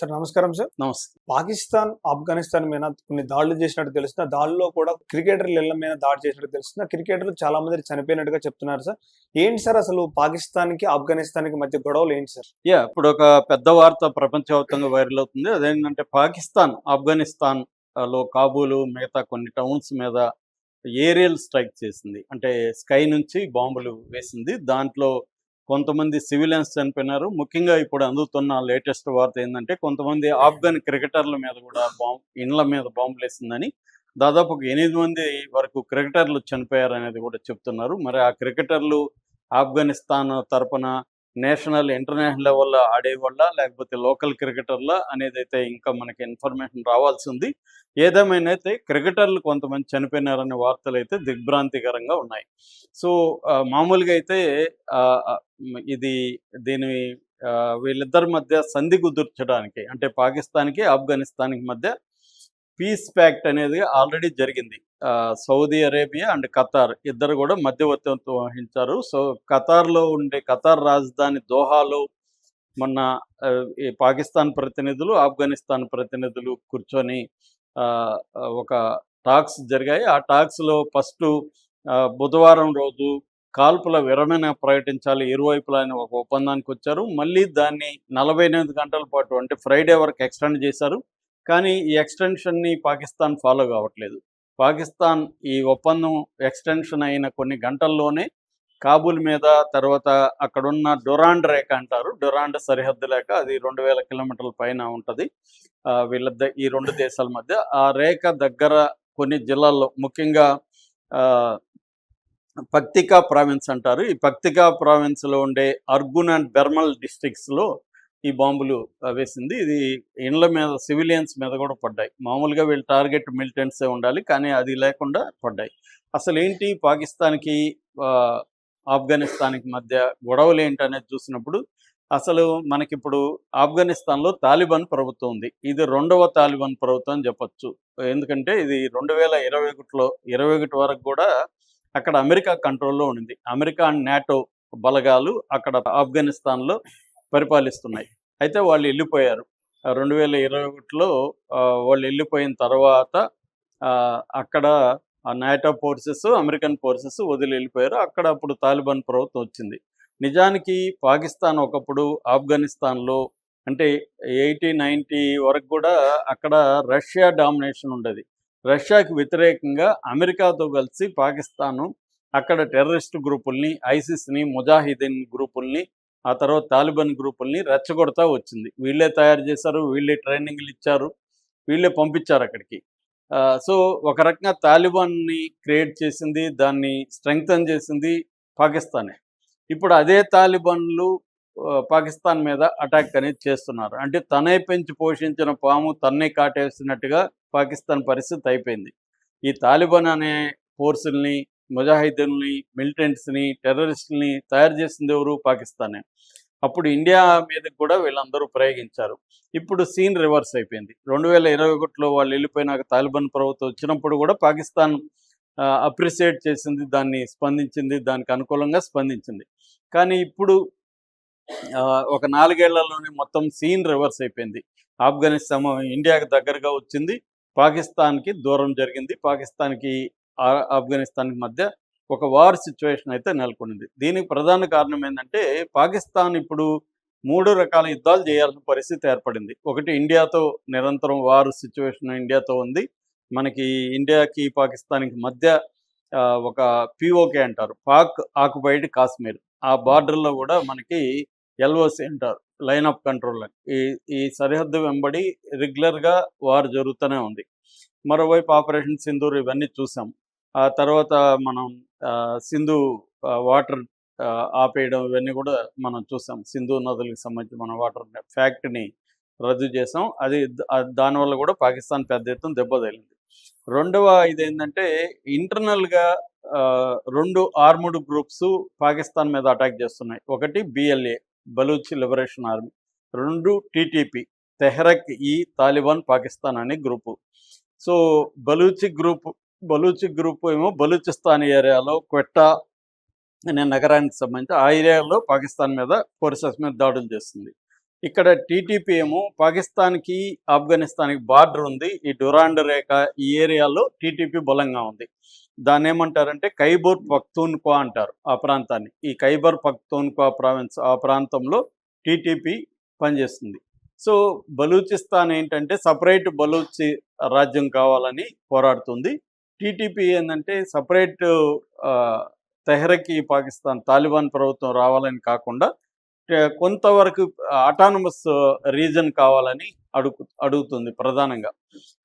Sir నమస్కారం sir. నమస్తే. పాకిస్తాన్ ఆఫ్ఘనిస్తాన్ మీద కొన్ని దాడులు చేసినట్టు తెలుస్తుంది. ఆ దాడుల్లో కూడా క్రికెటర్ల ఇళ్ళ మీద దాడి చేసినట్టు తెలుస్తుంది. ఆ క్రికెటర్లు చాలా మంది చనిపోయినట్టుగా చెప్తున్నారు సార్. ఏంటి సార్ అసలు పాకిస్తాన్కి ఆఫ్ఘనిస్తాన్కి మధ్య గొడవలు ఏంటి సార్? యా ఇప్పుడు ఒక పెద్ద వార్త ప్రపంచవ్యాప్తంగా వైరల్ అవుతుంది. అదేంటంటే పాకిస్తాన్ ఆఫ్ఘనిస్తాన్లో కాబూలు మిగతా కొన్ని టౌన్స్ మీద ఏరియల్ స్ట్రైక్ చేసింది. అంటే స్కై నుంచి బాంబులు వేసింది. దాంట్లో కొంతమంది సివిలియన్స్ చనిపోయినారు. ముఖ్యంగా ఇప్పుడు అందుతున్న లేటెస్ట్ వార్త ఏంటంటే కొంతమంది ఆఫ్ఘన్ క్రికెటర్ల మీద కూడా బాంబు ఇండ్ల మీద బాంబులు వేసిందని దాదాపు ఒక ఎనిమిది మంది వరకు క్రికెటర్లు చనిపోయారు అనేది కూడా చెప్తున్నారు. మరి ఆ క్రికెటర్లు ఆఫ్ఘనిస్తాన్ తరపున నేషనల్ ఇంటర్నేషనల్ లెవెల్లో ఆడేవాళ్ళ లేకపోతే లోకల్ క్రికెటర్లా అనేది అయితే ఇంకా మనకి ఇన్ఫర్మేషన్ రావాల్సి ఉంది ఏదేమైనా అయితే క్రికెటర్లు కొంతమంది చనిపోయినారనే వార్తలు అయితే దిగ్భ్రాంతికరంగా ఉన్నాయి. సో మామూలుగా అయితే ఇది దీని వీళ్ళిద్దరి మధ్య సంధి కుదుర్చడానికి అంటే పాకిస్తాన్కి ఆఫ్ఘనిస్తాన్కి మధ్య పీస్ ప్యాక్ట్ అనేది ఆల్రెడీ జరిగింది. సౌదీ అరేబియా అండ్ ఖతార్ ఇద్దరు కూడా మధ్యవర్తిత్వం వహించారు. సో ఖతార్లో ఉండే ఖతార్ రాజధాని దోహాలో మొన్న ఈ పాకిస్తాన్ ప్రతినిధులు ఆఫ్ఘనిస్తాన్ ప్రతినిధులు కూర్చొని ఆ, ఒక టాక్స్ జరిగాయి. ఆ టాక్స్లో ఫస్ట్ బుధవారం రోజు కాల్పుల విరమణ ప్రకటించాలి ఇరువైపులా అని ఒక ఒప్పందానికి వచ్చారు. మళ్ళీ దాన్ని నలభై ఎనిమిది గంటల పాటు అంటే ఫ్రైడే వరకు ఎక్స్టెండ్ చేశారు. కానీ ఈ ఎక్స్టెన్షన్ని పాకిస్తాన్ ఫాలో కావట్లేదు. పాకిస్తాన్ ఈ ఒప్పందం ఎక్స్టెన్షన్ అయిన కొన్ని గంటల్లోనే కాబూల్ మీద తర్వాత అక్కడున్న డొరాండ్ రేఖ అంటారు. డొరాండ్ సరిహద్దు లేక అది రెండు వేల కిలోమీటర్ల పైన ఉంటుంది. ఆ, వీళ్ళ ద- ఈ రెండు దేశాల మధ్య. ఆ రేఖ దగ్గర కొన్ని జిల్లాల్లో ముఖ్యంగా ఆ, పక్తికా ప్రావిన్స్ అంటారు. ఈ పక్తికా ప్రావిన్స్లో ఉండే అర్గున్ అండ్ బెర్మల్ డిస్ట్రిక్ట్స్లో ఈ బాంబులు వేసింది. ఇది ఇండ్ల మీద సివిలియన్స్ మీద కూడా పడ్డాయి. మామూలుగా వీళ్ళు టార్గెట్ మిలిటెంట్సే ఉండాలి కానీ అది లేకుండా పడ్డాయి. అసలు ఏంటి పాకిస్తాన్కి ఆఫ్ఘనిస్తాన్కి మధ్య గొడవలు ఏంటి అనేది చూసినప్పుడు అసలు మనకిప్పుడు ఆఫ్ఘనిస్తాన్లో తాలిబాన్ ప్రభుత్వం ఉంది. ఇది రెండవ తాలిబాన్ ప్రభుత్వం అని చెప్పొచ్చు. ఎందుకంటే ఇది రెండు వేల ఇరవై ఒకటిలో ఇరవై ఒకటి వరకు కూడా అక్కడ అమెరికా కంట్రోల్లో ఉండింది. అమెరికా అండ్ నాటో బలగాలు అక్కడ ఆఫ్ఘనిస్తాన్లో పరిపాలిస్తున్నాయి. అయితే వాళ్ళు వెళ్ళిపోయారు రెండు వేల ఇరవై ఒకటిలో వాళ్ళు వెళ్ళిపోయిన తర్వాత అక్కడ ఆ నాటో ఫోర్సెస్ అమెరికన్ ఫోర్సెస్ వదిలి వెళ్ళిపోయారు అక్కడ అప్పుడు తాలిబాన్ ప్రభుత్వం వచ్చింది. నిజానికి పాకిస్తాన్ ఒకప్పుడు ఆఫ్ఘనిస్తాన్లో అంటే ఎయిటీ నైంటీ వరకు కూడా అక్కడ రష్యా డామినేషన్ ఉండేది. రష్యాకి వ్యతిరేకంగా అమెరికాతో కలిసి పాకిస్తాను అక్కడ టెర్రరిస్ట్ గ్రూపుల్ని ఐసిస్ని ముజాహిదీన్ గ్రూపుల్ని ఆ తర్వాత తాలిబాన్ గ్రూపుల్ని రెచ్చగొడతా వచ్చింది. వీళ్ళే తయారు చేశారు వీళ్ళే ట్రైనింగ్లు ఇచ్చారు వీళ్ళే పంపించారు అక్కడికి. సో ఒక రకంగా తాలిబాన్ని క్రియేట్ చేసింది దాన్ని స్ట్రెంగ్తన్ చేసింది పాకిస్తానే. ఇప్పుడు అదే తాలిబాన్లు పాకిస్తాన్ మీద అటాక్ అనేది చేస్తున్నారు. అంటే తనే పెంచి పోషించిన పాము తన్నే కాటేసినట్టుగా పాకిస్తాన్ పరిస్థితి అయిపోయింది. ఈ తాలిబాన్ అనే ఫోర్సుల్ని ముజాహిదీన్ని మిలిటెంట్స్ని టెర్రరిస్టుల్ని తయారు చేసింది ఎవరు? పాకిస్తానే. అప్పుడు ఇండియా మీద కూడా వీళ్ళందరూ ప్రయోగించారు. ఇప్పుడు సీన్ రివర్స్ అయిపోయింది. రెండు వేల ఇరవై ఒకటిలో వాళ్ళు వెళ్ళిపోయినాక తాలిబాన్ ప్రభుత్వం వచ్చినప్పుడు కూడా పాకిస్తాన్ అప్రిసియేట్ చేసింది దాన్ని స్పందించింది దానికి అనుకూలంగా స్పందించింది. కానీ ఇప్పుడు ఒక నాలుగేళ్ళలోనే మొత్తం సీన్ రివర్స్ అయిపోయింది. ఆఫ్ఘనిస్తాన్ ఇండియాకి దగ్గరగా వచ్చింది. పాకిస్తాన్కి దూరం జరిగింది. పాకిస్తాన్కి ఆఫ్ఘనిస్తాన్కి మధ్య ఒక వార్ సిచ్యువేషన్ అయితే నెలకొంది దీనికి ప్రధాన కారణం ఏంటంటే పాకిస్తాన్ ఇప్పుడు మూడు రకాల యుద్ధాలు చేయాల్సిన పరిస్థితి ఏర్పడింది. ఒకటి ఇండియాతో నిరంతరం వార్ సిచ్యువేషన్ ఇండియాతో ఉంది. మనకి ఇండియాకి పాకిస్తాన్కి మధ్య ఆ, ఒక పిఓకే అంటారు. Pak occupied Kashmir. ఆ బార్డర్లో కూడా మనకి ఎల్ఓసి అంటారు. లైన్ ఆఫ్ కంట్రోల్ ఈ ఈ సరిహద్దు వెంబడి రెగ్యులర్గా వార్ జరుగుతూనే ఉంది. మరోవైపు ఆపరేషన్ సింధూర్ ఇవన్నీ చూసాం. ఆ తర్వాత మనం సింధు వాటర్ ఆపేయడం ఇవన్నీ కూడా మనం చూసాం. సింధు నదులకు సంబంధించి మనం వాటర్ ఫ్యాక్ట్ని రద్దు చేసాం. అది దానివల్ల కూడా పాకిస్తాన్ పెద్ద ఎత్తున దెబ్బతగిలింది రెండవ ఇది ఏంటంటే ఇంటర్నల్గా రెండు ఆర్ముడ్ గ్రూప్స్ పాకిస్తాన్ మీద అటాక్ చేస్తున్నాయి. ఒకటి బిఎల్ఏ బలూచి లిబరేషన్ ఆర్మీ. రెండు టీటీపీ తెహ్రక్ ఈ తాలిబాన్ పాకిస్తాన్ అనే group. So Baluchi group Baluchi group ఏమో బలూచిస్తాన్ ఏరియాలో క్వెట్టా అనే నగరానికి సంబంధించి ఆ ఏరియాలో పాకిస్తాన్ మీద ఫోర్సెస్ మీద దాడులు చేస్తుంది. ఇక్కడ టీటీపీ ఏమో పాకిస్తాన్కి ఆఫ్ఘనిస్తాన్కి బార్డర్ ఉంది. ఈ డురాండ్ రేఖ ఈ ఏరియాలో టీటీపీ బలంగా ఉంది. దాన్ని ఏమంటారంటే ఖైబర్ పక్తూన్కో అంటారు ఆ ప్రాంతాన్ని. ఈ ఖైబర్ పఖ్తూన్ఖ్వా ప్రావిన్స్ ఆ ప్రాంతంలో టీటీపీ పనిచేస్తుంది. సో బలూచిస్తాన్ ఏంటంటే సపరేట్ బలూచి రాజ్యం కావాలని పోరాడుతుంది. టీటీపీ ఏంటంటే సపరేట్ తెహరకి పాకిస్తాన్ తాలిబాన్ ప్రభుత్వం రావాలని కాకుండా కొంతవరకు అటానమస్ రీజన్ కావాలని అడుగు అడుగుతుంది ప్రధానంగా.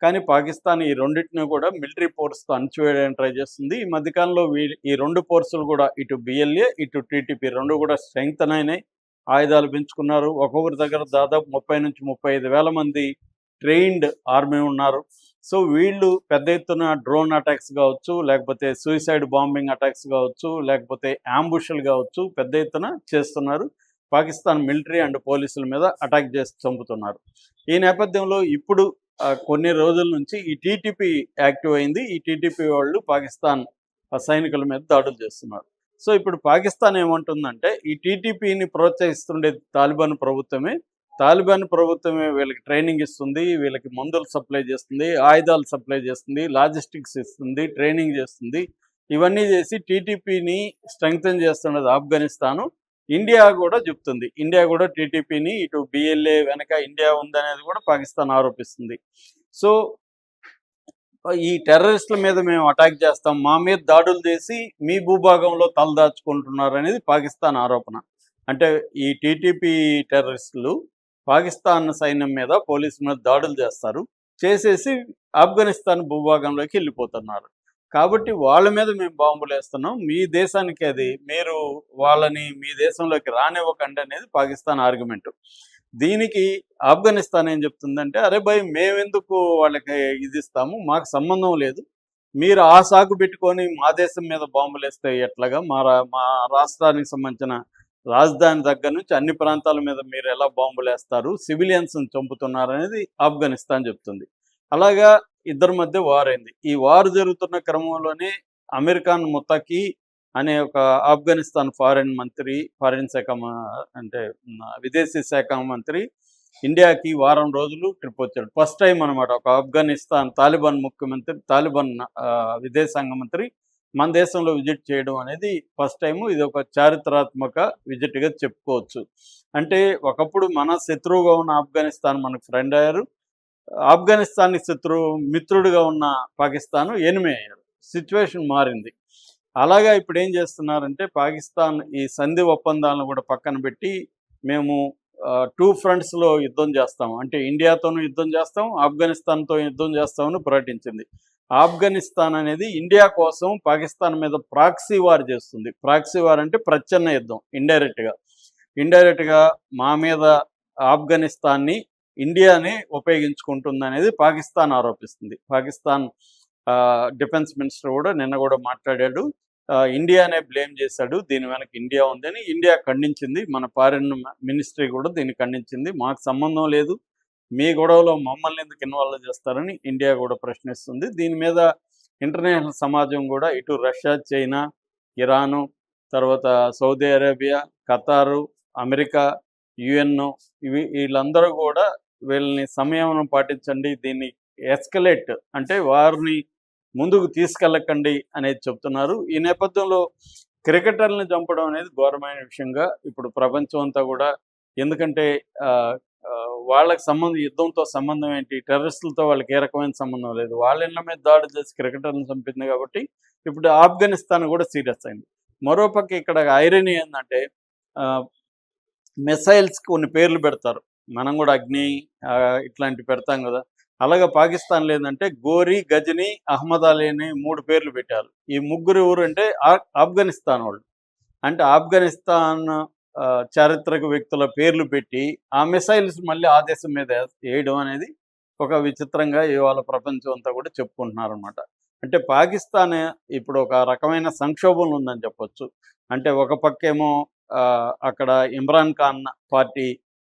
కానీ పాకిస్తాన్ ఈ రెండింటిని కూడా మిలిటరీ ఫోర్స్తో అణచివేయడానికి ట్రై చేస్తుంది. ఈ మధ్యకాలంలో వీ- ఈ రెండు ఫోర్సులు కూడా ఇటు బిఎల్ఏ ఇటు టీటీపీ రెండు కూడా స్ట్రెంగ్త్ అయినాయి ఆయుధాలు పెంచుకున్నారు. ఒక్కొక్కరి దగ్గర దాదాపు ముప్పై నుంచి ముప్పై ఐదు వేల మంది ట్రైన్డ్ ఆర్మీ ఉన్నారు. సో వీళ్ళు పెద్ద ఎత్తున డ్రోన్ అటాక్స్ కావచ్చు లేకపోతే సూసైడ్ బాంబింగ్ అటాక్స్ కావచ్చు లేకపోతే అంబుషలు కావచ్చు పెద్ద ఎత్తున చేస్తున్నారు. పాకిస్తాన్ మిలిటరీ అండ్ పోలీసుల మీద అటాక్ చేసి చంపుతున్నారు. ఈ నేపథ్యంలో ఇప్పుడు కొన్ని రోజుల నుంచి ఈ టీటీపీ యాక్టివ్ అయింది. ఈ టీటీపీ వాళ్ళు పాకిస్తాన్ సైనికుల మీద దాడులు చేస్తున్నారు. సో ఇప్పుడు పాకిస్తాన్ ఏమంటుందంటే ఈ టీటీపీని ప్రోత్సహిస్తుండే తాలిబాన్ ప్రభుత్వమే తాలిబాన్ ప్రభుత్వమే వీళ్ళకి ట్రైనింగ్ ఇస్తుంది వీళ్ళకి మందులు సప్లై చేస్తుంది ఆయుధాలు సప్లై చేస్తుంది లాజిస్టిక్స్ ఇస్తుంది ట్రైనింగ్ చేస్తుంది. ఇవన్నీ చేసి టీటీపీని స్ట్రెంగ్తన్ చేస్తున్నది ఆఫ్ఘనిస్తాను. ఇండియా కూడా చెప్తుంది. ఇండియా కూడా టీటీపీని ఇటు బిఎల్ఏ వెనక ఇండియా ఉందనేది కూడా పాకిస్తాన్ ఆరోపిస్తుంది. సో ఈ టెర్రరిస్టుల మీద మేము అటాక్ చేస్తాం. మా మీద దాడులు చేసి మీ భూభాగంలో తలదాచుకుంటున్నారు అనేది పాకిస్తాన్ ఆరోపణ. అంటే ఈ టీటీపీ టెర్రరిస్టులు పాకిస్తాన్ సైన్యం మీద పోలీసు మీద దాడులు చేస్తారు. చేసేసి ఆఫ్ఘనిస్తాన్ భూభాగంలోకి వెళ్ళిపోతున్నారు. కాబట్టి వాళ్ళ మీద మేము బాంబులు వేస్తున్నాం. మీ దేశానికి అది మీరు వాళ్ళని మీ దేశంలోకి రానివ్వకండి అనేది పాకిస్తాన్ ఆర్గ్యుమెంట్. దీనికి ఆఫ్ఘనిస్తాన్ ఏం చెప్తుందంటే అరే భయ్ మేమెందుకు వాళ్ళకి ఇది ఇస్తాము? మాకు సంబంధం లేదు. మీరు ఆ సాగు పెట్టుకొని మా దేశం మీద బాంబులు వేస్తే ఎట్లాగా? మా రా- మా రాష్ట్రానికి సంబంధించిన రాజధాని దగ్గర నుంచి అన్ని ప్రాంతాల మీద మీరు ఎలా బాంబులు వేస్తారు సివిలియన్స్ చంపుతున్నారు అనేది ఆఫ్ఘనిస్తాన్ చెప్తుంది. అలాగా ఇద్దరి మధ్య వార్ అయింది. ఈ వార్ జరుగుతున్న క్రమంలోనే అమెరికాన్ ముత్తకి అనే ఒక ఆఫ్ఘనిస్తాన్ ఫారిన్ మంత్రి ఫారిన్ శాఖ అంటే విదేశీ శాఖ మంత్రి ఇండియాకి వారం రోజులు ట్రిప్ వచ్చాడు. ఫస్ట్ టైం అనమాట ఒక ఆఫ్ఘనిస్తాన్ తాలిబాన్ ముఖ్యమంత్రి తాలిబాన్ విదేశాంగ మంత్రి మన దేశంలో విజిట్ చేయడం అనేది ఫస్ట్ టైం ఇది ఒక చారిత్రాత్మక విజిట్గా చెప్పుకోవచ్చు. అంటే ఒకప్పుడు మన శత్రువుగా ఉన్న ఆఫ్ఘనిస్తాన్ మనకు ఫ్రెండ్ అయ్యారు. ఆఫ్ఘనిస్తాన్ శత్రువు మిత్రుడిగా ఉన్న పాకిస్తాన్ ఎనిమి అయ్యారు. సిచ్యువేషన్ మారింది. అలాగా ఇప్పుడు ఏం చేస్తున్నారంటే పాకిస్తాన్ ఈ సంధి ఒప్పందాలను కూడా పక్కన పెట్టి మేము టూ ఫ్రంట్స్లో యుద్ధం చేస్తాం అంటే ఇండియాతోనూ యుద్ధం చేస్తాం ఆఫ్ఘనిస్తాన్తో యుద్ధం చేస్తామని ప్రకటించింది. ఆఫ్ఘనిస్తాన్ అనేది ఇండియా కోసం పాకిస్తాన్ మీద ప్రాక్సీ వార్ చేస్తుంది. ప్రాక్సీ వార్ అంటే ప్రచ్ఛన్న యుద్ధం ఇండైరెక్ట్గా ఇండైరెక్ట్గా మా మీద ఆఫ్ఘనిస్తాన్ని ఇండియాని ఉపయోగించుకుంటుంది అనేది పాకిస్తాన్ ఆరోపిస్తుంది. పాకిస్తాన్ ఆ, డిఫెన్స్ మినిస్టర్ కూడా నిన్న కూడా మాట్లాడాడు. ఇండియానే బ్లేమ్ చేశాడు. దీని వెనక ఇండియా ఉందని ఇండియా ఖండించింది. మన ఫారిన్ మినిస్ట్రీ కూడా దీన్ని ఖండించింది. మాకు సంబంధం లేదు. మీ గొడవలో మమ్మల్ని ఎందుకు ఇన్వాల్వ్ చేస్తారని ఇండియా కూడా ప్రశ్నిస్తుంది. దీని మీద ఇంటర్నేషనల్ సమాజం కూడా ఇటు రష్యా చైనా ఇరాను తర్వాత Saudi Arabia Qatar America UN ఇవి వీళ్ళందరూ కూడా వీళ్ళని సమయం పాటించండి. దీన్ని ఎస్కలేట్ అంటే వారిని ముందుకు తీసుకెళ్ళకండి అనేది చెప్తున్నారు. ఈ నేపథ్యంలో క్రికెటర్లను చంపడం అనేది ఘోరమైన విషయంగా ఇప్పుడు ప్రపంచం అంతా కూడా ఎందుకంటే ఆ, వాళ్ళకి సంబంధం యుద్ధంతో సంబంధం ఏంటి? టెర్రరిస్టులతో వాళ్ళకి ఏ రకమైన సంబంధం లేదు. వాళ్ళ ఇళ్ళ మీద దాడి చేసి క్రికెటర్ని చంపింది కాబట్టి ఇప్పుడు ఆఫ్ఘనిస్తాన్ కూడా సీరియస్ అయింది. మరోపక్క ఇక్కడ ఐరన్ ఏంటంటే మిసైల్స్ కొన్ని పేర్లు పెడతారు. మనం కూడా అగ్ని ఇట్లాంటివి ఇట్లాంటి పెడతాం కదా. అలాగే పాకిస్తాన్ లేదంటే గోరీ గజని అహ్మద్ అలీ అని మూడు పేర్లు పెట్టారు. ఈ ముగ్గురు ఎవరు అంటే ఆఫ్ఘనిస్తాన్ వాళ్ళు. అంటే ఆఫ్ఘనిస్తాన్ చారిత్రక వ్యక్తుల పేర్లు పెట్టి ఆ మిసైల్స్ మళ్ళీ ఆ దేశం మీద వేయడం అనేది ఒక విచిత్రంగా ఇవాళ ప్రపంచం అంతా కూడా చెప్పుకుంటున్నారు అనమాట అంటే పాకిస్తాన్ ఇప్పుడు ఒక రకమైన సంక్షోభంలో ఉందని చెప్పొచ్చు. అంటే ఒక పక్కేమో ఆ, అక్కడ ఇమ్రాన్ ఖాన్ పార్టీ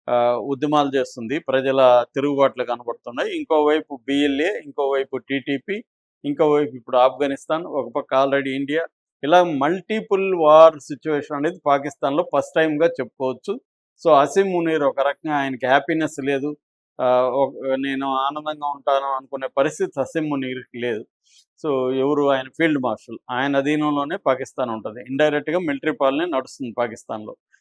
ఆ, ఉద్యమాలు చేస్తుంది. ప్రజల తిరుగుబాట్లు కనబడుతున్నాయి. ఇంకోవైపు బిఎల్ఏ ఇంకోవైపు టీటీపీ ఇంకోవైపు ఇప్పుడు ఆఫ్ఘనిస్తాన్ ఒక పక్క ఆల్రెడీ ఇండియా ఇలా మల్టిపుల్ వార్ సిచ్యువేషన్ అనేది పాకిస్తాన్లో ఫస్ట్ టైంగా చెప్పుకోవచ్చు. సో అసీం మునీర్ ఒక రకంగా ఆయనకి హ్యాపీనెస్ లేదు. ఆ, నేను ఆనందంగా ఉంటాను అనుకునే పరిస్థితి అసీం మునీర్కి లేదు. సో ఎవరు ఆయన ఫీల్డ్ మార్షల్ ఆయన అధీనంలోనే పాకిస్తాన్ ఉంటుంది. ఇండైరెక్ట్గా మిలిటరీ పాలనే నడుస్తుంది పాకిస్తాన్లో.